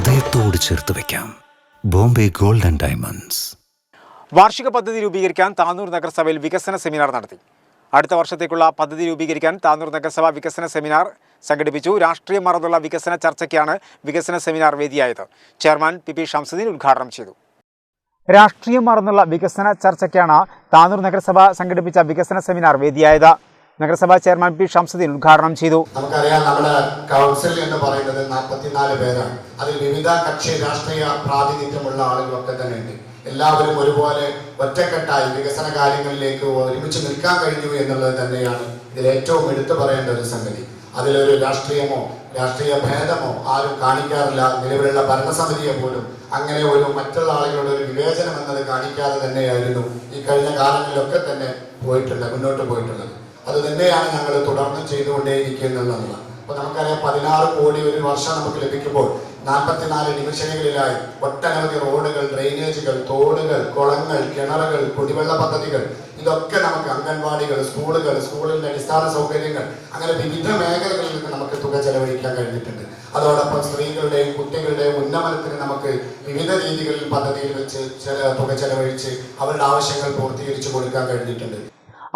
ഹൃദയത്തോട് ചേർത്ത് വെക്കാം. Bombay gold and diamonds. വാർഷിക പദ്ധതി രൂപീകരിക്കാൻ താനൂർ നഗരസഭയിൽ വികസന സെമിനാർ നടത്തി. അടുത്ത വർഷത്തേക്കുള്ള പദ്ധതി രൂപീകരിക്കാൻ താനൂർ നഗരസഭ വികസന സെമിനാർ സംഘടിപ്പിച്ചു. രാഷ്ട്രീയം മറന്നുള്ള വികസന ചർച്ചയ്ക്കാണ് വികസന സെമിനാർ വേദിയായത്. ചെയർമാൻ പി പി ഷംസുദ്ദീൻ ഉദ്ഘാടനം ചെയ്തു. രാഷ്ട്രീയം മറന്നുള്ള വികസന ചർച്ചയ്ക്കാണ് താനൂർ നഗരസഭ സംഘടിപ്പിച്ച വികസന സെമിനാർ വേദിയായത്. നഗരസഭാ ചെയർമാൻ പി ഷംസുദ്ദീൻ ഉദ്ഘാടനം ചെയ്തു. നമുക്കറിയാം നമ്മുടെ കൗൺസിൽ എന്ന് പറയുന്നത് നാൽപ്പത്തിനാല് പേരാണ്. അതിൽ വിവിധ കക്ഷി രാഷ്ട്രീയ പ്രാതിനിധ്യമുള്ള ആളുകളൊക്കെ തന്നെ ഉണ്ട് എല്ലാവരും ഒരുപോലെ ഒറ്റക്കെട്ടായി വികസന കാര്യങ്ങളിലേക്ക് ഒരുമിച്ച് നിൽക്കാൻ കഴിഞ്ഞു എന്നുള്ളത് തന്നെയാണ് ഇതിൽ ഏറ്റവും എടുത്തു പറയേണ്ട ഒരു സംഗതി. അതിലൊരു രാഷ്ട്രീയമോ രാഷ്ട്രീയ ഭേദമോ ആരും കാണിക്കാറില്ല. നിലവിലുള്ള ഭരണസമിതിയെ പോലും അങ്ങനെ ഒരു മറ്റുള്ള ആളുകളുടെ ഒരു വിവേചനം എന്നത് കാണിക്കാതെ തന്നെയായിരുന്നു ഈ കഴിഞ്ഞ കാലങ്ങളിലൊക്കെ തന്നെ പോയിട്ടുള്ളത് മുന്നോട്ട് പോയിട്ടുള്ളത്. അത് തന്നെയാണ് ഞങ്ങൾ തുടർന്ന് ചെയ്തുകൊണ്ടേയിരിക്കുന്നത് അപ്പൊ നമുക്കറിയാം പതിനാറ് കോടി ഒരു വർഷം നമുക്ക് ലഭിക്കുമ്പോൾ നാൽപ്പത്തിനാല് നിമിഷങ്ങളിലായി ഒട്ടനവധി റോഡുകൾ ഡ്രെയിനേജുകൾ തോടുകൾ കുളങ്ങൾ കിണറുകൾ കുടിവെള്ള പദ്ധതികൾ ഇതൊക്കെ നമുക്ക് അംഗൻവാടികൾ സ്കൂളുകൾ സ്കൂളിന്റെ അടിസ്ഥാന സൗകര്യങ്ങൾ അങ്ങനെ വിവിധ മേഖലകളിൽ നിന്ന് നമുക്ക് തുക ചെലവഴിക്കാൻ കഴിഞ്ഞിട്ടുണ്ട്. അതോടൊപ്പം സ്ത്രീകളുടെയും കുട്ടികളുടെയും ഉന്നമനത്തിന് നമുക്ക് വിവിധ രീതികളിൽ പദ്ധതിയിൽ വെച്ച് തുക ചെലവഴിച്ച് അവരുടെ ആവശ്യങ്ങൾ പൂർത്തീകരിച്ചു കൊടുക്കാൻ കഴിഞ്ഞിട്ടുണ്ട്.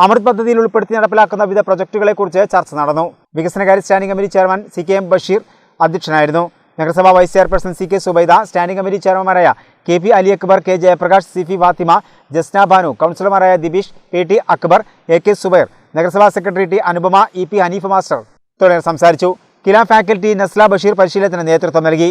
അമൃത് പദ്ധതിയിൽ ഉൾപ്പെടുത്തി നടപ്പിലാക്കുന്ന വിവിധ പ്രൊജക്ടുകളെക്കുറിച്ച് ചർച്ച നടന്നു. വികസനകാര്യ standing committee chairman C K M Basheer അധ്യക്ഷനായിരുന്നു. നഗരസഭാ vice chairperson C K Zubaida standing committee ചെയർമാൻമാരായ K P Ali Akbar K Jayaprakash C P Fathima Jasna Bhanu കൗൺസിലർമാരായ Dibeesh P T Akbar A K Zubair നഗരസഭാ secretary T Anupama E P Haneef master തുടങ്ങിയവർ സംസാരിച്ചു. കില faculty Nasla Basheer പരിശീലനത്തിന് നേതൃത്വം നൽകി.